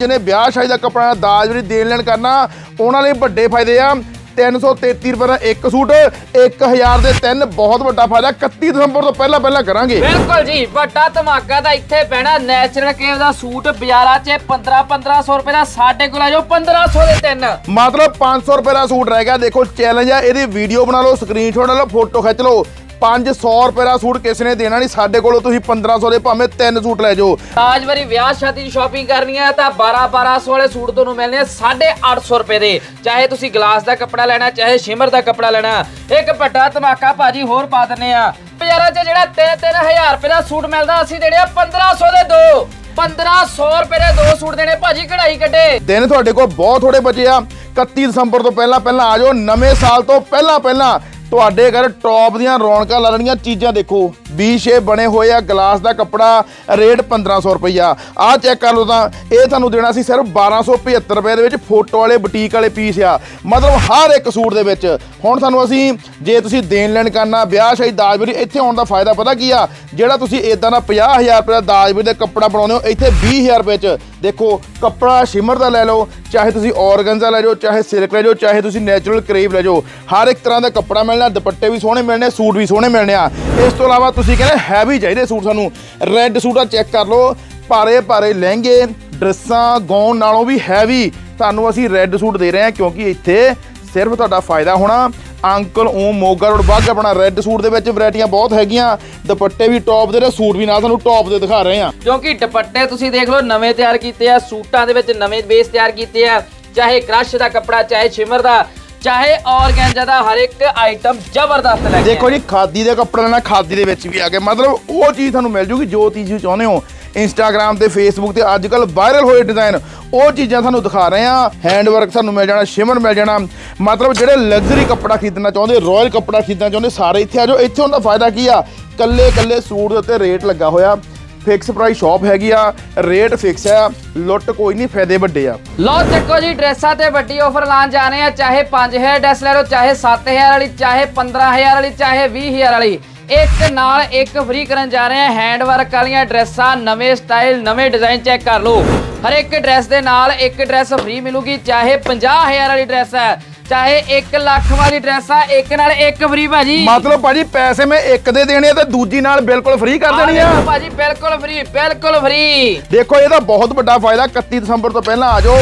ਜਿਹਨੇ ਵਿਆਹ ਸ਼ਾਦੀ ਦਾ ਕੱਪੜਾ ਦਾਜ ਵੀ ਦੇਣ ਲੈਣ ਕਰਨਾ ਉਹਨਾਂ ਲਈ ਵੱਡੇ ਫਾਇਦੇ ਆ। 333 ਰੁਪਏ ਦਾ ਇੱਕ ਸੂਟ 1000 ਦੇ ਤਿੰਨ ਬਹੁਤ ਵੱਡਾ ਫਾਇਦਾ। 31 ਦਸੰਬਰ ਤੋਂ ਪਹਿਲਾਂ ਪਹਿਲਾਂ ਕਰਾਂਗੇ। ਬਿਲਕੁਲ ਜੀ ਵੱਡਾ ਧਮਾਕਾ ਤਾਂ ਇੱਥੇ ਪੈਣਾ। ਨੈਚੁਰਲ ਕੇਵ ਦਾ ਸੂਟ ਬਾਜ਼ਾਰਾਂ 'ਚ 15 1500 ਰੁਪਏ ਦਾ ਸਾਡੇ ਕੋਲ ਆ ਜੋ 1500 ਦੇ ਤਿੰਨ। ਮਤਲਬ 500 ਰੁਪਏ ਦਾ ਸੂਟ ਰਹਿ ਗਿਆ। ਦੇਖੋ ਚੈਲੰਜ ਆ ਇਹਦੀ ਵੀਡੀਓ ਬਣਾ ਲਓ ਸਕਰੀਨਸ਼ਾਟ ਲਓ ਫੋਟੋ ਖਿੱਚ ਲਓ। 500 ਰੁਪਏ ਦਾ ਸੂਟ ਕਿਸੇ ਨੇ ਦੇਣਾ ਨਹੀਂ। ਸਾਡੇ ਕੋਲੋਂ ਤੁਸੀਂ 1500 ਦੇ ਭਾਵੇਂ ਤਿੰਨ ਸੂਟ ਲੈ ਜਾਓ। ਅੱਜ ਵਾਰੀ ਵਿਆਹ ਸ਼ਾਦੀ ਦੀ ਸ਼ਾਪਿੰਗ ਕਰਨੀ ਹੈ ਤਾਂ 12 1200 ਵਾਲੇ ਸੂਟ ਤੁਹਾਨੂੰ ਮਿਲਣੇ ਆ 850 ਰੁਪਏ ਦੇ। ਚਾਹੇ ਤੁਸੀਂ ਗਲਾਸ ਦਾ ਕੱਪੜਾ ਲੈਣਾ ਚਾਹੇ ਸ਼ਿਮਰ ਦਾ ਕੱਪੜਾ ਲੈਣਾ ਇੱਕ ਵੱਡਾ ਧਮਾਕਾ ਭਾਜੀ ਹੋਰ ਪਾ ਦਿੰਨੇ ਆ। ਬਾਜ਼ਾਰਾਂ 'ਚ ਜਿਹੜਾ 3-3000 ਰੁਪਏ ਦਾ ਸੂਟ ਮਿਲਦਾ ਅਸੀਂ ਦੇਣੇ ਆ 1500 ਦੇ ਦੋ। 1500 ਰੁਪਏ ਦੇ ਦੋ ਸੂਟ ਦੇਣੇ ਭਾਜੀ ਕਢਾਈ ਕੱਢੇ। ਦਿਨ ਤੁਹਾਡੇ ਕੋਲ ਬਹੁਤ ਥੋੜੇ ਬਚੇ ਆ। 31 ਦਸੰਬਰ ਤੋਂ ਪਹਿਲਾਂ ਪਹਿਲਾਂ ਆ ਜਾਓ। ਨਵੇਂ ਸਾਲ ਤੋਂ ਪਹਿਲਾਂ ਪਹਿਲਾਂ ਤੁਹਾਡੇ ਘਰ ਟੌਪ ਦੀਆਂ ਰੌਣਕਾਂ ਲਾ ਚੀਜ਼ਾਂ ਦੇਖੋ। ਵੀ ਸ਼ੇਪ ਬਣੇ ਹੋਏ ਆ ਗਲਾਸ ਦਾ ਕੱਪੜਾ ਰੇਟ 1500 ਰੁਪਈਆ। ਆਹ ਚੈੱਕ ਕਰ ਲਓ ਤਾਂ, ਇਹ ਤੁਹਾਨੂੰ ਦੇਣਾ ਸੀ ਸਿਰਫ 1275 ਰੁਪਏ ਦੇ ਵਿੱਚ ਫੋਟੋ ਵਾਲੇ ਬੁਟੀਕ ਵਾਲੇ ਪੀਸ ਆ। ਮਤਲਬ ਹਰ ਇੱਕ ਸੂਟ ਦੇ ਵਿੱਚ। ਹੁਣ ਤੁਹਾਨੂੰ ਅਸੀਂ, ਜੇ ਤੁਸੀਂ ਦੇਣ ਲੈਣ ਕਰਨਾ, ਵਿਆਹ ਸ਼ਾਹੀ ਦਾਜ ਇੱਥੇ ਆਉਣ ਦਾ ਫਾਇਦਾ ਪਤਾ ਕੀ ਆ? ਜਿਹੜਾ ਤੁਸੀਂ ਇਦਾਂ ਦਾ 50000 ਰੁਪਏ ਦਾ ਦਾਜ ਦਾ ਕੱਪੜਾ ਬਣਾਉਂਦੇ ਹੋ, ਇੱਥੇ 20000 ਰੁਪਏ ਚ ਦੇਖੋ, ਕੱਪੜਾ ਸ਼ਿਮਰ ਦਾ ਲੈ ਲਓ, ਚਾਹੇ ਤੁਸੀਂ ਔਰਗਨਜ਼ਾ ਲੈ ਜਾਓ, ਚਾਹੇ ਸਿਲਕ ਲੈ ਜਾਓ, ਚਾਹੇ ਤੁਸੀਂ ਨੈਚੁਰਲ ਕਰੇਵ ਲੈ ਜਾਓ, ਹਰ ਇੱਕ ਤਰ੍ਹਾਂ ਦਾ ਕੱਪੜਾ ਮਿਲਣਾ, ਦੁਪੱਟੇ ਵੀ ਸੋਹਣੇ ਮਿਲਣੇ, ਸੂਟ ਵੀ ਸੋਹਣੇ ਮਿਲਣੇ ਆ। ਇਸ ਤੋਂ ਇਲਾਵਾ ਤੁਸੀਂ ਕਹਿੰਦੇ ਹੈਵੀ ਚਾਹੀਦੇ ਸੂਟ ਸਾਨੂੰ। ਰੈੱਡ ਸੂਟ ਚੈੱਕ ਕਰ ਲਓ, ਭਾਰੇ ਭਾਰੇ ਲਹਿੰਗੇ, ਡਰੈਸਾਂ ਗਾਉਣ ਨਾਲੋਂ ਵੀ ਹੈਵੀ ਤੁਹਾਨੂੰ ਅਸੀਂ ਰੈੱਡ ਸੂਟ ਦੇ ਰਹੇ ਹਾਂ ਕਿਉਂਕਿ ਇੱਥੇ ਸਿਰਫ ਤੁਹਾਡਾ ਫਾਇਦਾ ਹੋਣਾ। ਅੰਕਲ ਓਮ ਮੋਗਾ ਰੋਡ ਬਾਗ ਆਪਣਾ ਰੈੱਡ ਸੂਟ ਦੇ ਵਿੱਚ ਵੈਰਾਈਟੀਆਂ ਬਹੁਤ ਹੈਗੀਆਂ। ਦੁਪੱਟੇ ਵੀ ਟੌਪ ਦੇ ਨੇ ਸੂਟ ਵੀ ਨਾਲ ਤੁਹਾਨੂੰ ਟੌਪ ਦੇ ਦਿਖਾ ਰਹੇ ਹਾਂ ਕਿਉਂਕਿ ਦੁਪੱਟੇ ਤੁਸੀਂ ਦੇਖ ਲਓ ਨਵੇਂ ਤਿਆਰ ਕੀਤੇ ਆ ਸੂਟਾਂ ਦੇ ਵਿੱਚ ਨਵੇਂ ਬੇਸ ਤਿਆਰ ਕੀਤੇ ਆ। ਚਾਹੇ ਕ੍ਰਸ਼ ਦਾ ਕੱਪੜਾ ਚਾਹੇ ਸ਼ਿਮਰ ਦਾ ਚਾਹੇ ਔਰਗੈਂਜਾ ਦਾ ਹਰ ਇੱਕ ਆਈਟਮ ਜ਼ਬਰਦਸਤ ਲੈ ਕੇ ਦੇਖੋ ਜੀ ਖਾਦੀ ਦੇ ਕੱਪੜੇ ਲੈਣਾ ਖਾਦੀ ਦੇ ਵਿੱਚ ਵੀ ਆ ਗਏ। ਮਤਲਬ ਉਹ ਚੀਜ਼ ਤੁਹਾਨੂੰ ਮਿਲ ਜੂਗੀ ਜੋ ਚੀਜ਼ ਤੁਸੀਂ ਚਾਹੁੰਦੇ ਹੋ। ਇੰਸਟਾਗ੍ਰam ਤੇ ਫੇਸਬੁੱਕ ਤੇ ਅੱਜ ਕੱਲ ਵਾਇਰਲ ਹੋਏ ਡਿਜ਼ਾਈਨ ਉਹ ਚੀਜ਼ਾਂ ਤੁਹਾਨੂੰ ਦਿਖਾ ਰਹੇ ਆ ਹੈਂਡ ਵਰਕ ਤੁਹਾਨੂੰ ਮਿਲ ਜਾਣਾ ਸ਼ਿਮਨ ਮਿਲ ਜਾਣਾ। ਮਤਲਬ ਜਿਹੜੇ ਲਗਜ਼ਰੀ ਕੱਪੜਾ ਖਰੀਦਣਾ ਚਾਹੁੰਦੇ ਰਾਇਲ ਕੱਪੜਾ ਖਰੀਦਣਾ ਚਾਹੁੰਦੇ, ਸਾਰੇ ਇੱਥੇ ਆ ਜਾਓ। ਇੱਥੇ ਦਾ ਫਾਇਦਾ ਕੀ ਆ? ਕੱਲੇ ਕੱਲੇ ਸੂਟ ਦੇ ਉੱਤੇ ਰੇਟ ਲੱਗਾ ਹੋਇਆ। ਫਿਕਸ ਪ੍ਰਾਈਸ ਸ਼ਾਪ ਹੈਗੀ ਆ। ਰੇਟ ਫਿਕਸ ਆ। ਲੁੱਟ ਕੋਈ ਨਹੀਂ, ਫਾਇਦੇ ਵੱਡੇ ਆ। ਲਓ, ਚੱਕੋ ਜੀ, ਡਰੈਸਾਂ ਤੇ ਵੱਡੀ ਆਫਰ ਲਾਣ ਜਾ ਰਹੇ ਆ ਚਾਹੇ 5000 ਡਰੈਸ ਲੈ ਲਓ, ਚਾਹੇ 7000 ਵਾਲੀ, ਚਾਹੇ 15000 ਵਾਲੀ, ਚਾਹੇ 20000 ਵਾਲੀ। ਇੱਕ ਨਾਲ ਇੱਕ ਫ੍ਰੀ ਕਰਨ ਜਾ ਰਹੇ ਆ ਹੈਂਡ ਵਰਕ ਵਾਲੀਆਂ ਡਰੈਸਾਂ ਨਵੇਂ ਸਟਾਈਲ ਨਵੇਂ ਡਿਜ਼ਾਈਨ ਚੈੱਕ ਕਰ ਲਓ। ਹਰ ਇੱਕ ਡਰੈਸ ਦੇ ਨਾਲ ਇੱਕ ਡਰੈਸ ਫ੍ਰੀ ਮਿਲੂਗੀ ਚਾਹੇ 50000 ਵਾਲੀ ਡਰੈਸ ਹੈ ਚਾਹੇ 1 ਲੱਖ ਵਾਲੀ ਡਰੈਸ ਆ ਇੱਕ ਨਾਲ ਇੱਕ ਫ੍ਰੀ ਭਾਜੀ। ਮਤਲਬ ਭਾਜੀ ਪੈਸੇ ਮੈਂ ਇੱਕ ਦੇ ਦੇਣੇ ਆ ਤੇ ਦੂਜੀ ਨਾਲ ਬਿਲਕੁਲ ਫ੍ਰੀ ਕਰ ਦੇਣੀ ਆ। ਭਾਜੀ ਬਿਲਕੁਲ ਫ੍ਰੀ ਬਿਲਕੁਲ ਫ੍ਰੀ ਦੇਖੋ ਇਹਦਾ ਬਹੁਤ ਵੱਡਾ ਫਾਇਦਾ 31 ਦਸੰਬਰ ਤੋਂ ਪਹਿਲਾਂ ਆ ਜਾਓ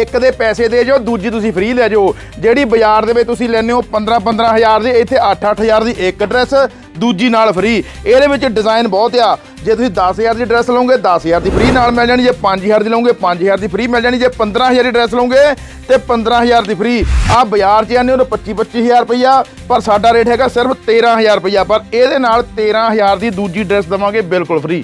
ਇੱਕ ਦੇ ਪੈਸੇ ਦੇ ਜਾਓ ਦੂਜੀ ਤੁਸੀਂ ਫ੍ਰੀ ਲੈ ਜਾਓ। ਜਿਹੜੀ ਬਾਜ਼ਾਰ ਦੇ ਵਿੱਚ ਤੁਸੀਂ ਲੈਂਦੇ ਹੋ 15 15000 ਦੀ ਇੱਥੇ 8 8000 ਦੀ ਇੱਕ ਡਰੈਸ ਦੂਜੀ ਨਾਲ ਫ੍ਰੀ। ਇਹਦੇ ਵਿੱਚ ਡਿਜ਼ਾਈਨ ਬਹੁਤ ਆ। ਜੇ ਤੁਸੀਂ 10000 ਦੀ ਡਰੈਸ ਲਓਗੇ 10000 ਦੀ ਫ੍ਰੀ ਨਾਲ ਮਿਲ ਜਾਣੀ। ਜੇ 5000 ਦੀ ਲਓਗੇ 5000 ਦੀ ਫ੍ਰੀ ਮਿਲ ਜਾਣੀ। ਜੇ 15000 ਦੀ ਡਰੈਸ ਲਓਗੇ, ਤੇ 15000 ਦੀ ਫ੍ਰੀ। ਆ ਬਾਜ਼ਾਰ 'ਚ ਜਾਂਦੇ ਹੋ ਤਾਂ 25 25000 ਰੁਪਈਆ, ਪਰ ਸਾਡਾ ਰੇਟ ਹੈਗਾ ਸਿਰਫ 13000 ਰੁਪਈਆ। ਪਰ ਇਹਦੇ ਨਾਲ 13000 ਦੀ ਦੂਜੀ ਡਰੈਸ ਦਵਾਂਗੇ ਬਿਲਕੁਲ ਫ੍ਰੀ।